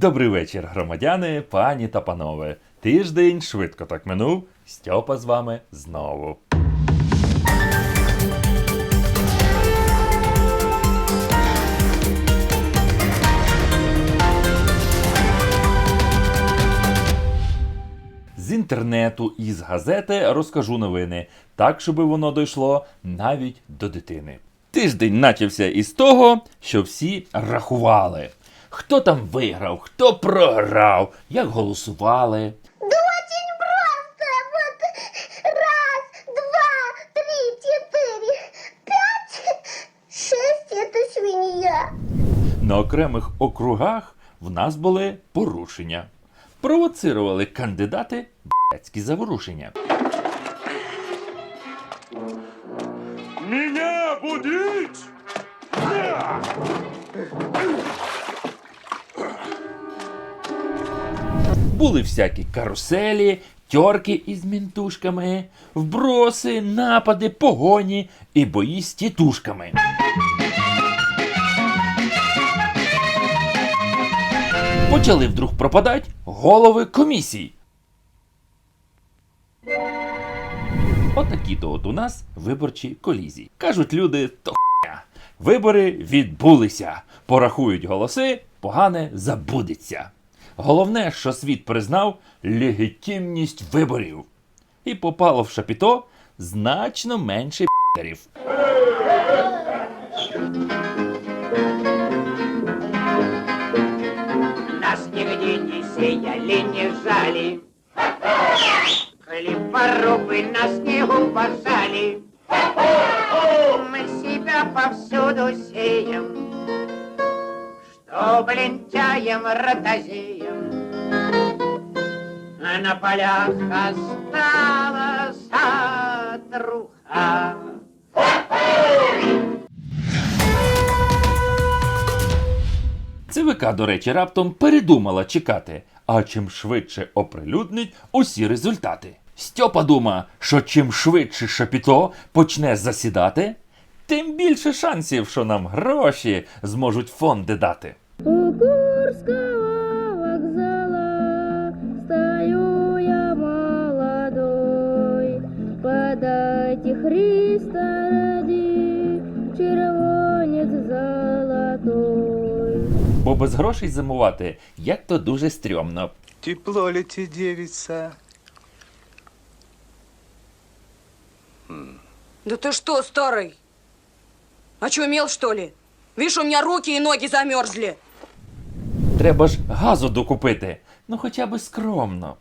Добрий вечір, громадяни, пані та панове. Тиждень швидко так минув. Стьопа з вами знову. З інтернету і з газети розкажу новини, так, щоб воно дійшло навіть до дитини. Тиждень начався із того, що всі рахували. Хто там виграв, хто програв, як голосували. Да просто. Вот раз, два, три, четыре, пять, шесть. Это свинья. На окремих округах в нас були порушення. Провоцирували кандидати б***цькі заворушення. Меня будить! Були всякі каруселі, тьорки із мінтушками, вброси, напади, погоні і бої з тітушками. Почали вдруг пропадать голови комісій. Отакі то от у нас виборчі колізії. Кажуть люди, то хуйня. Вибори відбулися. Порахують голоси, погане забудеться. Головне, що світ признав легітимність виборів. І попало в шапіто значно менше пі***рів. Нас нигде не сеяли, не жали. Хлеборобы нас не уважали. Чтоб лентяем, ротозеем На полях осталась отруха. ЦВК, до речі, раптом передумала чекати, а чим швидше оприлюднить усі результати. Стьопа дума, що чим швидше шапіто почне засідати, тим більше шансів, що нам гроші зможуть фонди дати. У Курского вокзала стою я молодой. Подайте Христа ради, червонец золотой. Бо без грошей зимувати як то дуже стрьомно. Тепло ли тебе, девица? Да ты что, старый? Очумел, что ли? Видишь, у меня руки и ноги замерзли. Треба ж газу докупити, ну хоча би скромно.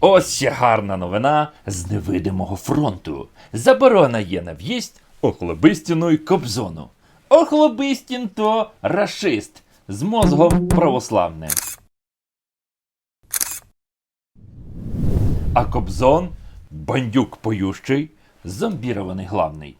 Ось ще гарна новина з невидимого фронту. Заборона є на в'їзд Охлобистіну й Кобзону. Охлобистін то рашист з мозгом православним. А Кобзон бандюк поющий, зомбірований главний.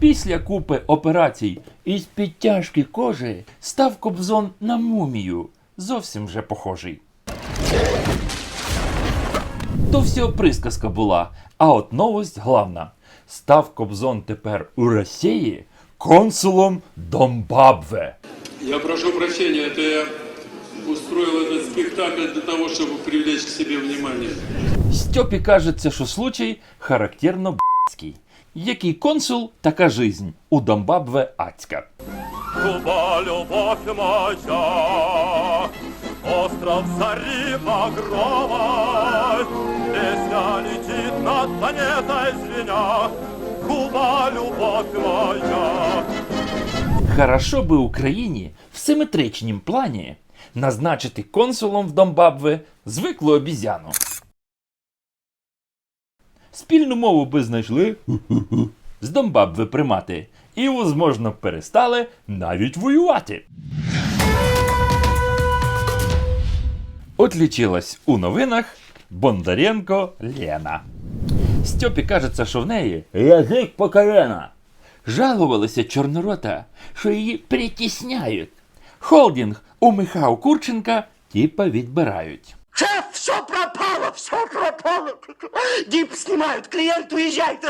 Після купи операцій із підтяжки кожи став Кобзон на мумію, зовсім вже похожий То всього присказка була, а от новость главна. Став Кобзон тепер у Росії консулом Домбабве. Я прошу прощения, это я устроил этот спектакль для того, чтобы привлечь к себе внимание. Стьопі кажеться, що случай характерно б***ський. Який консул, така жизнь. У Домбабве ацька. Куба, любовь моя, остров зари багровой, Песня планетой звеня, Куба, любовь моя. Хорошо би Україні в симетричнім плані назначити консулом в Домбабве звиклу обізяну. Спільну мову би знайшли з Домбабве примати, і, возможно, перестали навіть воювати. Отлічилась у новинах Бондаренко Лена. Стьопі кажеться, що в неї язик по колена. Жалувалися чорнорота, що її притісняють. Холдинг у Михау Курченка типа відбирають. Шеф, все пропало, все пропало. Дип снимают, клиент уезжает.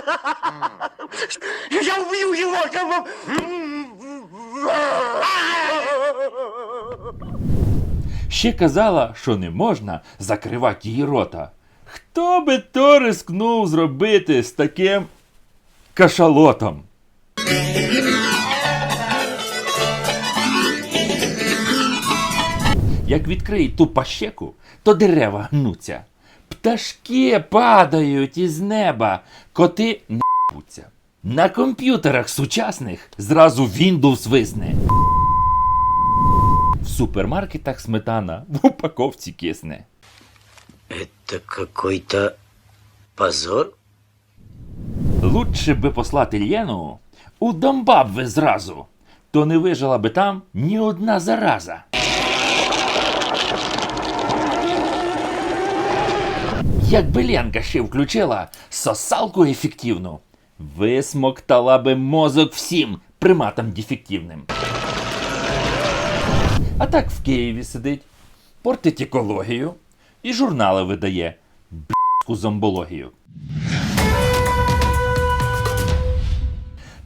Я убью его. Ще казала, що не можна закривати її рота. Хто би то рискнув зробити з таким кашалотом? Як відкриють ту пащеку, то дерева гнуться. Пташки падають із неба, коти не***уться. На комп'ютерах сучасних зразу Windows висне. В супермаркетах сметана в упаковці кисне. Это какой-то позор? Лучше би послати Єну у Домбабве зразу, то не вижила би там ні одна зараза. Якби Ленка ще включила сосалку ефективну, висмоктала би мозок всім приматам дефективним. А так в Києві сидить, портить екологію і журнали видає б***ку зомбологію.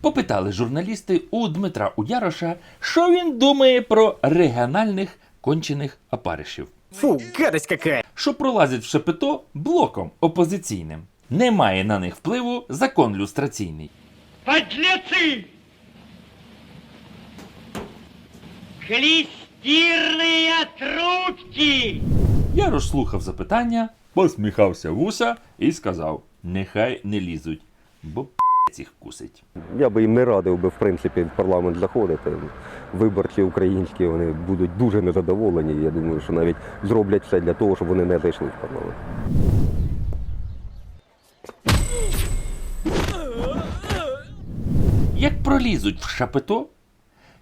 Попитали журналісти у Дмитра Уяроша, що він думає про регіональних кончених опаришів, Фу, гадость какая. що пролазять в шепето блоком опозиційним. Немає на них впливу закон люстраційний. Подлецы! Клестирные трубки! Ярош слухав запитання, посміхався вуса і сказав: Нехай не лізуть, бо їх кусить. Я би їм не радив би в принципі в парламент заходити. Виборці українські вони будуть дуже незадоволені. Я думаю, що навіть зроблять все для того, щоб вони не зайшли в парламент. Як пролізуть в шапито,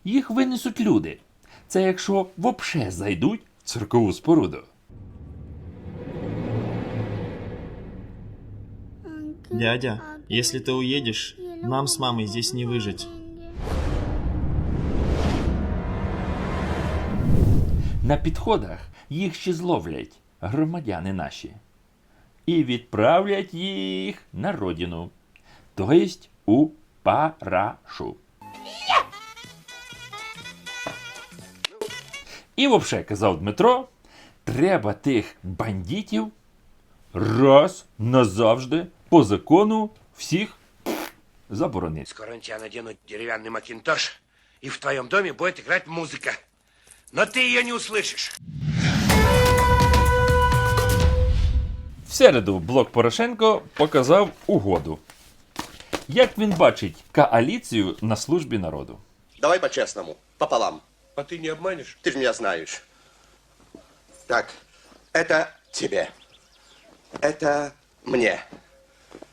їх винесуть люди. Це якщо вопше зайдуть в циркову споруду. Дядя, если ты уедешь, нам с мамой здесь не выжить. На підходах їх ще зловлять громадяни наші і відправлять їх на родину, то єсть у парашу. І вообще, казав Дмитро, треба тих бандитів раз назавжди по закону всіх заборонити. Скоро на тебя наденут деревянный макинтош, и в твоем доме будет играть музыка. Но ты ее не услышишь. В середу блок Порошенко показав угоду. Як він бачить коаліцію на службі народу. Давай по-честному, пополам. А ты не обманешь? Ты же меня знаешь. Так, это тебе. Это мне.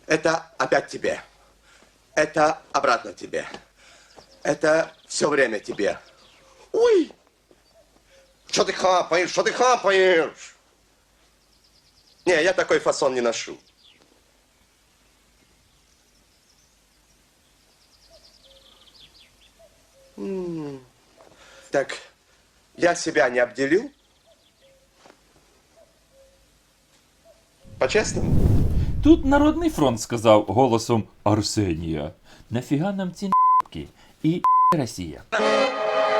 Это опять тебе. Это обратно тебе. Это все время тебе. Ой! Что ты хапаешь? Что ты хапаешь? Не, я такой фасон не ношу. Так, я себя не обделил? По-честному? Тут Народний фронт сказав голосом Арсенія. Нафіга нам ці н***ки і Росія.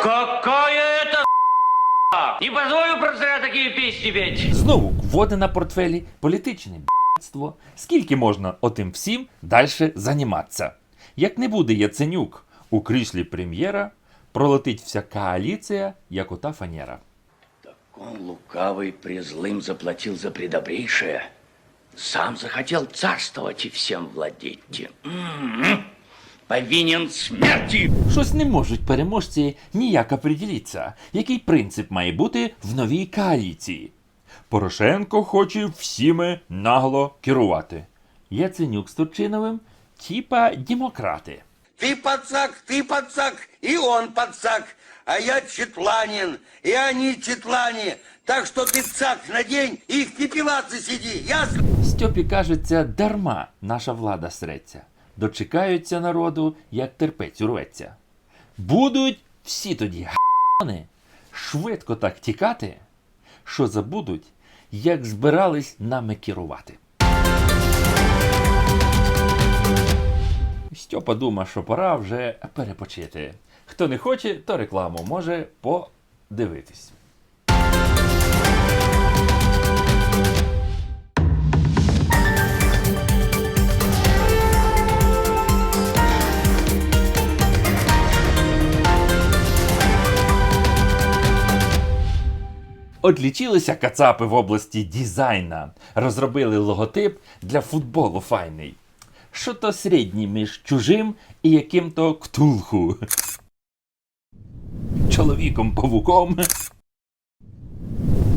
Какая это Не позволю про царя такие песни петь. Знову квоти на портфелі, політичне б***ство. Скільки можна отим всім далі займатися? Як не буде Яценюк у кріслі прем'єра, пролетить вся коаліція, як ота фанера. Он лукавый презлым заплатил за предобрейшее. Сам захотел царствовать и всем владеть. М-м-м. Повинен смерти. Щось не можуть переможці ніяк оприділитися, який принцип має бути в новій коаліції. Порошенко хоче всіми нагло керувати. Яценюк з Турчиновим, типа демократи. Ты подсак, ты подсак, и он подсак. А я Четланин, и они Четлане. Так что ты цак надень и в пепелаце сиди, ясно? Стьопі кажеться, дарма наша влада среться. Дочекаються народу, як терпець урветься. Будуть всі тоді г**ни швидко так тікати, що забудуть, як збирались нами керувати. Стьопа думає, що пора вже перепочити. Хто не хоче, то рекламу може подивитись. Одлічилися кацапи в області дизайна, розробили логотип для футболу файний. Що то середній між чужим і яким-то ктулху. Чоловіком павуком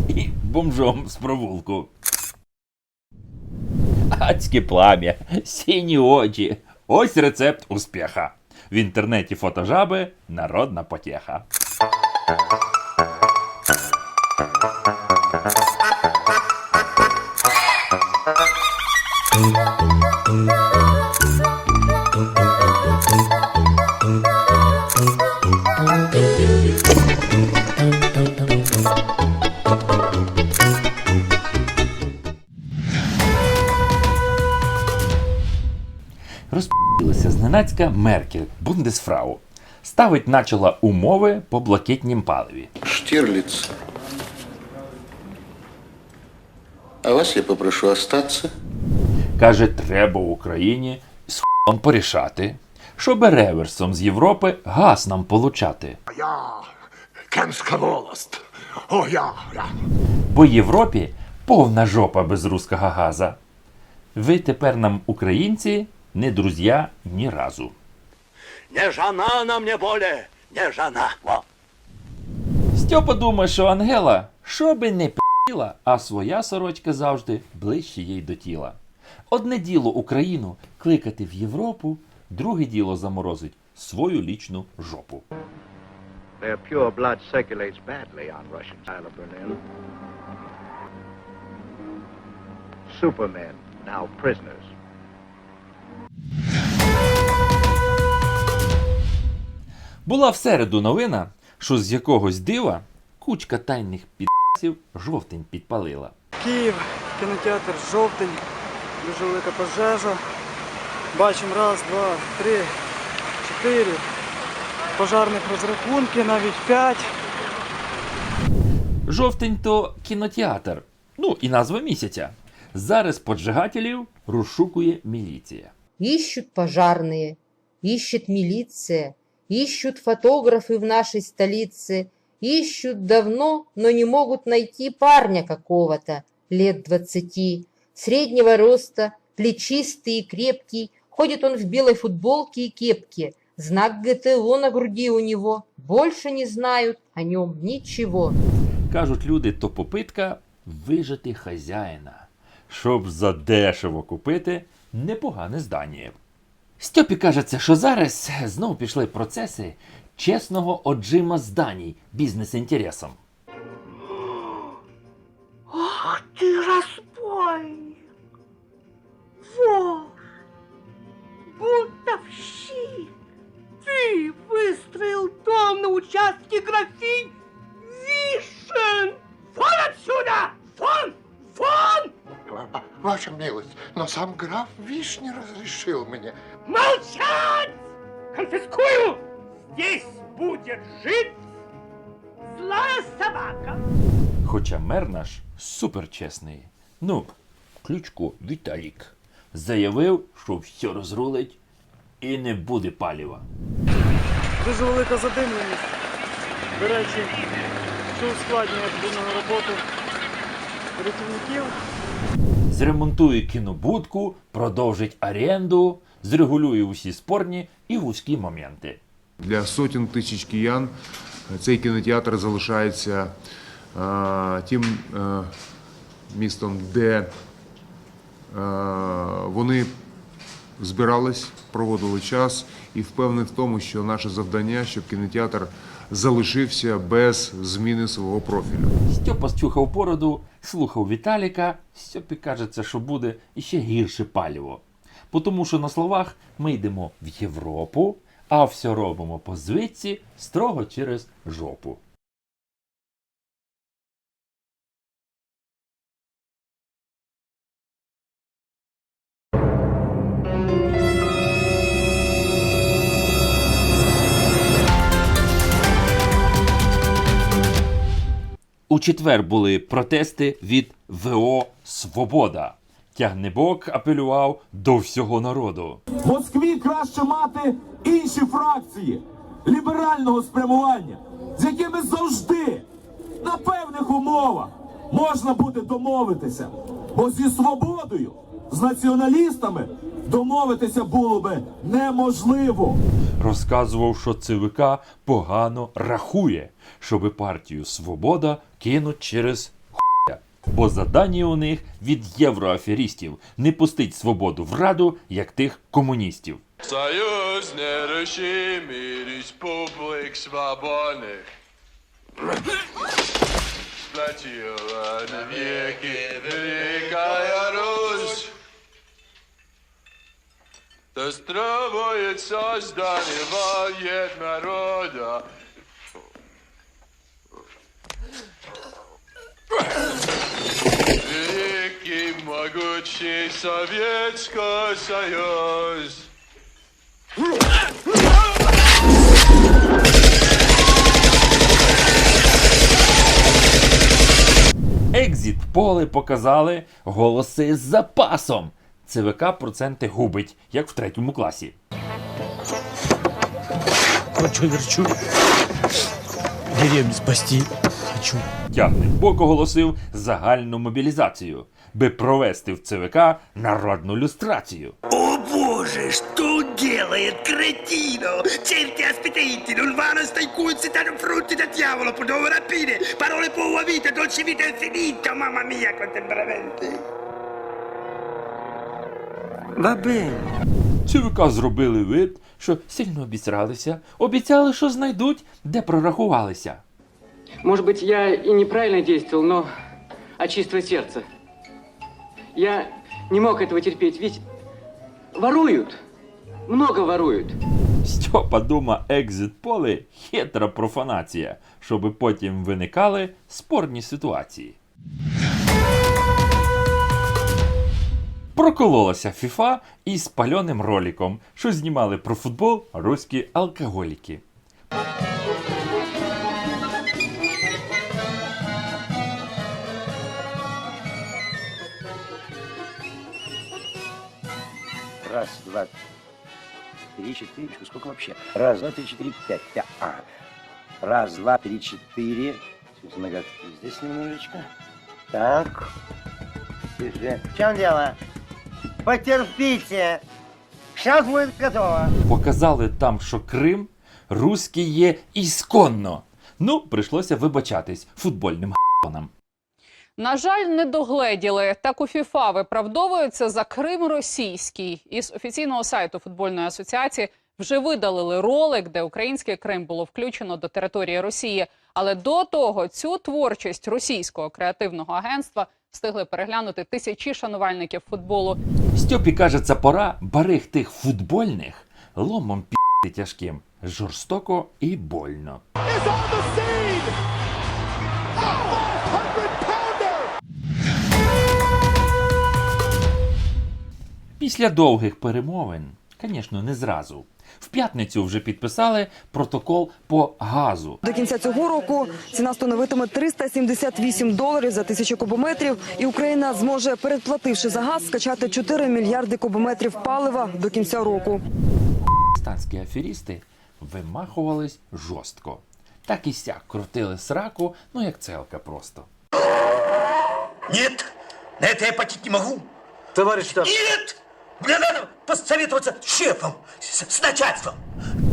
і бомжом з провулку. Адське плам'я, сіні очі. Ось рецепт успіха. В інтернеті фотожаби народна потєха. Розпілася Меркель, бундесфрау. Ставить начала умови по блакитнім паливі. Штирлиц. А вас я попрошу остаться. Каже, треба в Україні з х**ом порішати, щоб реверсом з Європи газ нам получати. Я кемська волост. О, я, я. Бо Європі повна жопа без русского газа. Ви тепер нам, українці, не друзья ні разу. Не жена на мне более, не жена. Во. Стьопа думає, що Ангела, що би не п***іла, а своя сорочка завжди ближче їй до тіла. Одне діло Україну кликати в Європу, друге діло заморозить свою лічну жопу. Their pure blood circulates badly on Russian of Berlin. Supermen, now prisoners. Була в середу новина, що з якогось дива кучка тайних підсів жовтень підпалила. Київ, кінотеатр жовтень, дуже велика пожежа. Бачимо раз, два, три, чотири. Пожарних розрахунки, навіть п'ять. Жовтень то кінотеатр. Ну і назва місяця. Зараз поджигателів розшукує міліція. Ищут пожарные, ищет милиция, ищут фотографы в нашей столице, ищут давно, но не могут найти парня какого-то, лет двадцати, среднего роста, плечистый и крепкий, ходит он в белой футболке и кепке, знак ГТО на груди у него, больше не знают о нем ничего. Кажуть люди, то попитка вижити хазяїна, щоб задешево купити непогане здання. Стьопі кажеться, що зараз знов пішли процеси чесного оджима зданій бізнес-інтересом. Ах ты разбойник! Вор! Бунтовщик! Ты выстроил дом на участке графинь Вишен! Вон отсюда! Вон! Вон! Ваша милость, но сам граф Виш не разрешил мне. Молчать! Конфискую! Здесь будет жить злая собака! Хоча мер наш суперчесний. Ну, ключко Віталік заявив, що все розрулить і не буде паліва. Дуже велика задимленість. До речі, що ускладнює активну роботу рятівників. Зремонтує кінобудку, продовжить оренду, зрегулює усі спорні і вузькі моменти. Для сотень тисяч киян цей кінотеатр залишається а, тим а, містом, де а, вони збирались, проводили час і впевнений в тому, що наше завдання, щоб кінотеатр залишився без зміни свого профілю. Стьопа стюхав бороду, слухав Віталіка. Стьопі кажеться, що буде іще гірше паліво. Тому що на словах ми йдемо в Європу, а все робимо по звичці строго через жопу. У четвер були протести від ВО Свобода. Тягнебок апелював до всього народу. В Москві краще мати інші фракції ліберального спрямування, з якими завжди на певних умовах можна буде домовитися. Бо зі свободою, з націоналістами домовитися було би неможливо. Розказував, що ЦВК погано рахує, щоби партію Свобода кинуть через хуя. Бо задання у них від євроаферістів не пустить свободу в раду, як тих комуністів. Союз нерушимый республик свободных. Сплотила навеки Великая Русь. Достраивает создание воед народа. Великий могучий Советский Союз. Екзіт поле показали голоси з запасом. ЦВК проценти губить, як в третьому класі. Кручу, верчу. Деревню спасти хочу. Тягнебок оголосив загальну мобілізацію, би провести в ЦВК народну люстрацію. О боже, что делает кретino? Certi aspettenti non vanno staicuzi danno frutti da diavolo, potevano rapire, parole buona vita, dolce vita infinita, mamma mia, quanto veramente. Va ЦВК зробили вид, що сильно обісралися, обіцяли, що знайдуть, де прорахувалися. Может быть, я и неправильно действовал, но от чистого сердца. Я не мог этого терпеть, ведь воруют, много воруют. Стьопа дума екзит поле хитра профанація, щоби потім виникали спорні ситуації. Прокололася ФІФА із пальоним роликом, що знімали про футбол руські алкоголіки. Раз, два, три, четыре. Сколько вообще? Раз, два, три, четыре, пять. пять. А. Раз, два, три, четыре. Здесь нога- Здесь немножечко. Так. Держи. В чем дело? Потерпите. Сейчас будет готово. Показали там, що Крим руський є ісконно. Ну, прийшлося вибачатись футбольним х**нам. На жаль, не догледіли. Так у ФІФА виправдовуються за Крим російський. Із офіційного сайту футбольної асоціації вже видалили ролик, де український Крим було включено до території Росії. Але до того цю творчість російського креативного агентства встигли переглянути тисячі шанувальників футболу. Стьопі каже, це пора барих тих футбольних ломом пі тяжким, жорстоко і больно. Після довгих перемовин, звісно, не зразу. В п'ятницю вже підписали протокол по газу. До кінця цього року ціна становитиме 378 доларів за тисячу кубометрів, і Україна зможе, передплативши за газ, скачати 4 мільярди кубометрів палива до кінця року. Станські аферісти вимахувались жорстко. Так і сяк крутили сраку, ну як целка просто. Нет, на это я платить не могу. Товарищ штаб. Мне надо посоветоваться с шефом, с, с начальством.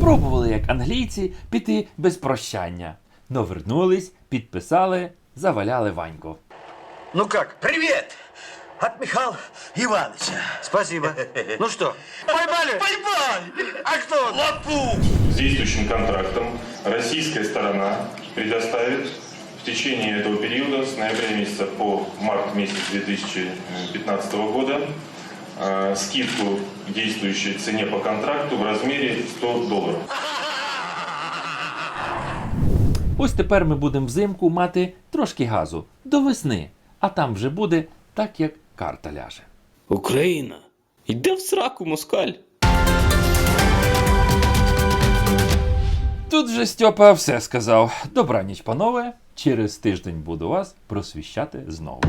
Пробували, як англійці, піти без прощання. Но вернулись, підписали, заваляли Ваньку. Ну как, привет! От Михаила Ивановича. Спасибо. Ну что? Поймали? Поймали! А кто? Лапу! С действующим контрактом российская сторона предоставит в течение этого периода с ноября месяца по март месяц 2015 года скидку к действующей цене по контракту в размере 100 долларов. Ось тепер ми будемо взимку мати трошки газу до весни, а там вже буде так, як карта ляже. Україна, іде в сраку, москаль. Тут же Стьопа все сказав. Добраніч, панове. Через тиждень буду вас просвіщати знову.